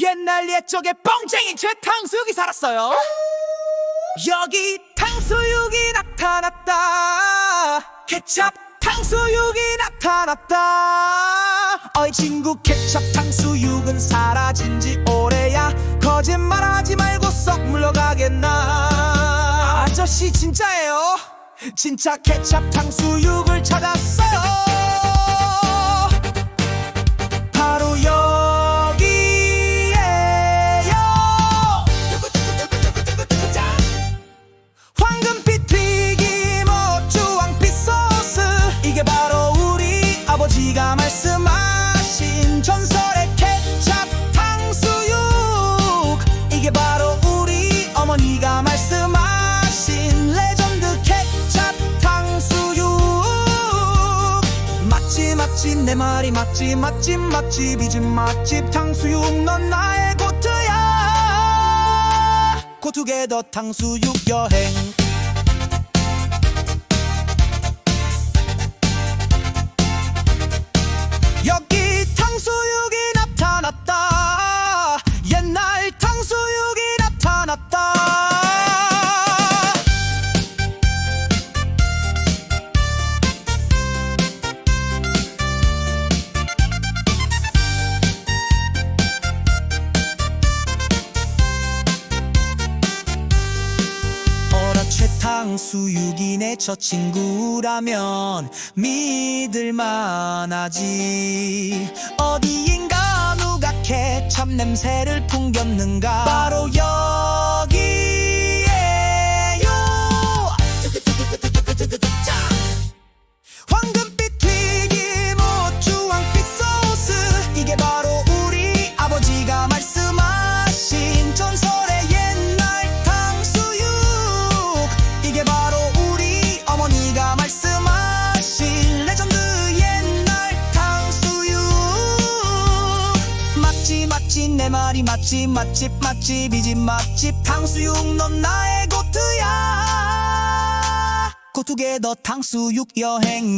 옛날 옛적에 뻥쟁이 제 탕수육이 살았어요. 여기 탕수육이 나타났다. 케찹 탕수육이 나타났다. 어이 친구 케찹 탕수육은 사라진 지 오래야 거짓말하지 말고 썩 물러가겠나. 아저씨 진짜예요? 진짜 케찹 탕수육을 찾았어요 말씀하신 전설의 케찹 탕수육. 이게 바로 우리 어머니가 말씀하신 레전드 케찹 탕수육. 맛집 맛집 내 말이 맛집 맛집 맛집이지 맛집 탕수육 넌 나의 고트야. 고투게더 탕수육 여행 탕수육이네 저 친구라면 믿을만하지. 어디인가 누가 케찹 냄새를 풍겼는가? 바로 여 내 말이 맛집 맛집 맛집이지 맛집 탕수육 넌 나의 고트야. 고투게더 탕수육 여행